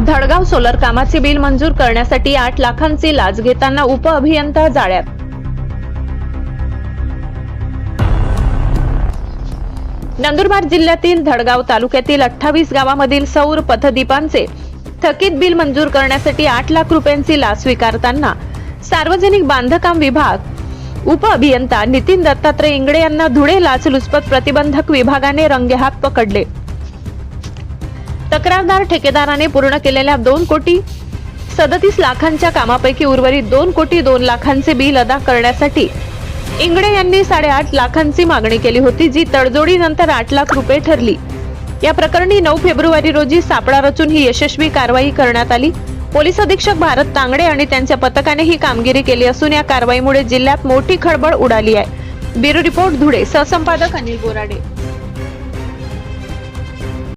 Dhadgaon solar कामाचे bill मंजूर करण्यासाठी आठ लाखांची लाच घेताना उपअभियंता जाळ्यात. नंदुरबार जिल्ह्यातील धडगाव तालुक्यातील अठ्ठावीस गावामधील सौर पथदीपांचे थकीत बिल मंजूर करण्यासाठी आठ लाख रुपयांची लाच स्वीकारताना सार्वजनिक बांधकाम विभाग उपअभियंता नितीन दत्तात्रय इंगडे यांना धुळे लाचलुचपत प्रतिबंधक विभागाने रंगेहात पकडले. तक्रारदार ठेकेदाराने पूर्ण केलेल्या दोन कोटी सदतीस लाखांच्या कामापैकी उर्वरित दोन कोटी दोन लाखांचे बिल अदा करण्यासाठी इंगडे यांनी साडेआठ लाखांची मागणी केली होती जी तडजोडीनंतर आठ लाख रुपये ठरली. या प्रकरणी नऊ फेब्रुवारी रोजी सापळा रचून ही यशस्वी कारवाई करण्यात आली. पोलीस अधीक्षक भारत तांगडे आणि त्यांच्या पथकाने ही कामगिरी केली असून या कारवाईमुळे जिल्ह्यात मोठी खळबळ उडाली आहे. ब्युरो रिपोर्ट धुळे सहसंपादक अनिल बोराडे.